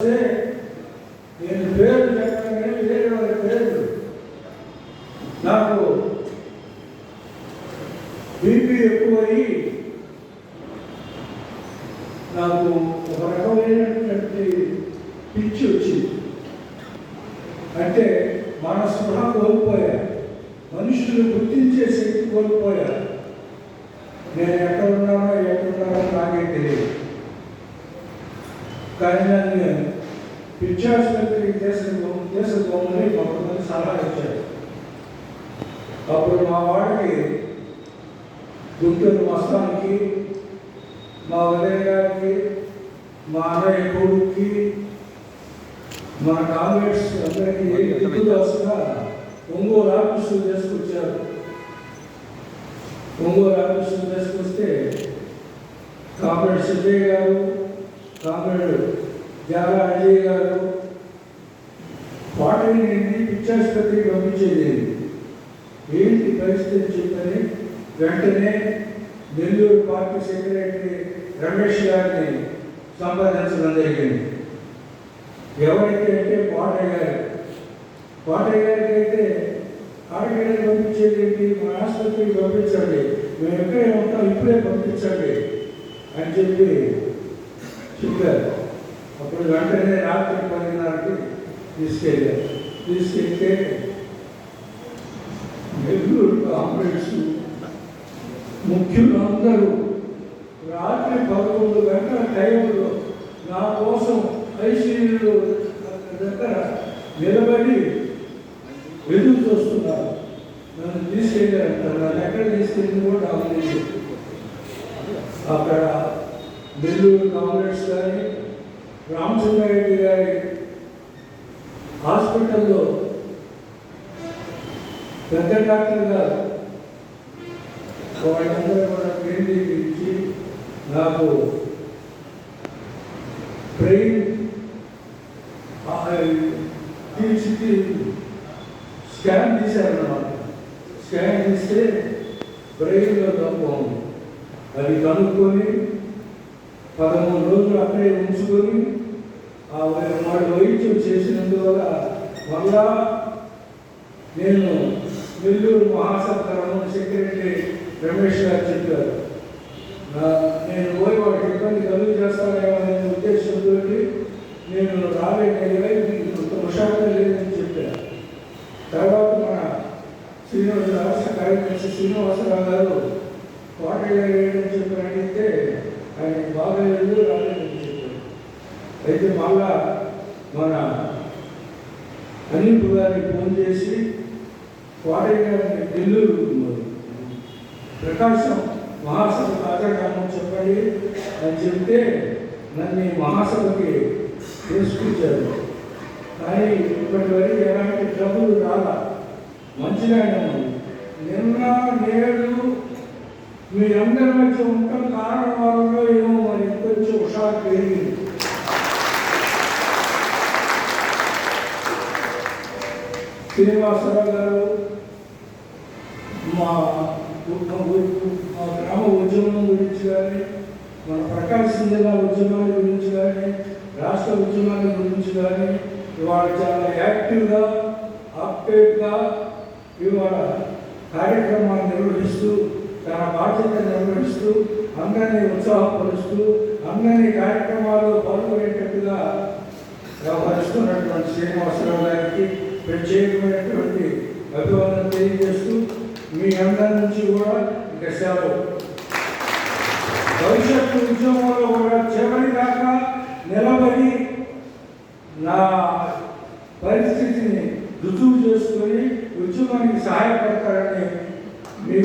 నేను పేరు చెప్పగానే వేరే నాకు బీపీ ఎక్కువయ్యి నాకు ఒక రకమైనటువంటి పిచ్చి వచ్చింది. అంటే మన స్పృహ కోల్పోయా మనుషులు గుర్తించే శక్తి కోల్పోయా నేను ఎక్కడ ఎక్కడున్నానో నాకే తెలియదు. కానీ నన్ను పిచ్చాసుపత్రికి చేసిన చేసుకోమని కొంతమంది సలహా ఇచ్చారు అప్పుడు మా వాడికి గుంటూరు మస్తానికి మా ఉదయ గారికి మా అన్నయ్య కొడుక్కి మా కాంగ్రెస్ అందరికీ దిక్కులు వస్తున్నా ఒంగోలు ఆఫీసులు చేసుకొచ్చారు ఒంగోలు ఆఫీసులు చేసుకొస్తే కామ్రేడ్ సిద్ధయ్య గారు కామ్రేడ్ జాగా అజయ్ గారు. వాటిని నేను పిచ్చాసుపత్రికి పంపించేది ఏంటి పరిస్థితి చెప్పని వెంటనే నెల్లూరు పార్టీ సెక్రటరీ రమేష్ గారిని సంపాదించడం జరిగింది ఎవరికి అంటే కోటయ్య గారు. కోటయ్య గారికి అయితే ఆడగారికి పంపించేది ఏంటి? మా ఆసుపత్రికి పంపించండి. మేము ఎక్కడే ఉంటాం ఇప్పుడే పంపించండి అని చెప్పి చెప్పారు. అప్పుడు వెంటనే రాత్రి పదిన్నరకి తీసుకెళ్ళారు. తీసుకెళ్తే నెల్లూరు కాంగ్రెస్ ముఖ్యులందరూ రాత్రి పదకొండు గంటల టైంలో నా కోసం ఐసీయూలో దగ్గర నిలబడి ఎదురు చూస్తున్నారు నన్ను తీసుకెళ్ళారు. నన్ను ఎక్కడ తీసుకెళ్ళింది కూడా నాకు తెలియదు. అక్కడ నెల్లూరు కాంగ్రెస్ కానీ రామచంద్రారెడ్డి గారి హాస్పిటల్లో పెద్ద డాక్టర్ గారు వాళ్ళందరూ కూడా కేంద్రీకరించి నాకు బ్రెయిన్ తీసి స్కాన్ తీశారన్నమాట స్కాన్ తీస్తే బ్రెయిన్లో తప్పు ఉంది అది కనుక్కొని పదమూడు రోజులు అక్కడే ఉంచుకొని ఆ వాడు వైద్యం చేసినందువల్ల వల్ల నేను నెల్లూరు మహాసభ సెక్రటరీ రమేష్ గారు చెప్పారు. నేను పోయి వాడికి ఇబ్బంది కలుగు చేస్తానేమో అనే ఉద్దేశంతో నేను రాలేకపోయా ఇంత లేదని చెప్పాను తర్వాత మన శ్రీనివాస రాష్ట్ర కార్యదర్శి శ్రీనివాసరావు గారు కోటయ్య చెప్పినట్టయితే ఆయన బాగలేదు రాలేదని చెప్పారు. అయితే మళ్ళా మన అనిల్ గారికి ఫోన్ చేసి కోటయ్య గారిని నెల్లూరు ప్రకాశం మహాసభ హాజరుకామని చెప్పండి అని చెప్తే నన్ను మహాసభకి తీసుకొచ్చారు. కానీ ఇప్పటి వరకు ఎలాంటి డబ్బులు రాలా. మంచిగానే నిన్న నేడు మీ అందరి మధ్య ఉండటం కారణం శ్రీనివాసరావు గారు మా మా మా గ్రామ ఉద్యమం గురించి కానీ మన ప్రకాశం జిల్లా ఉద్యమాల గురించి కానీ రాష్ట్ర ఉద్యమాల గురించి కానీ ఇవాళ చాలా యాక్టివ్గా అప్డేట్గా ఇవాళ కార్యక్రమాలు నిర్వహిస్తూ తన బాధ్యత నిర్వహిస్తూ అందరినీ ఉత్సాహపరుస్తూ అందరినీ కార్యక్రమాల్లో పాల్గొనేటట్టుగా వ్యవహరిస్తున్నటువంటి శ్రీనివాసరావు గారికి ప్రత్యేకమైనటువంటి అభివాదం తెలియజేస్తూ మీ అందరి నుంచి కూడా ఇక సెలవు. భవిష్యత్తు ఉద్యమంలో కూడా చివరి దాకా నిలబడి నా పరిస్థితిని రుజువు చేసుకొని ఉద్యమానికి సహాయపడతారని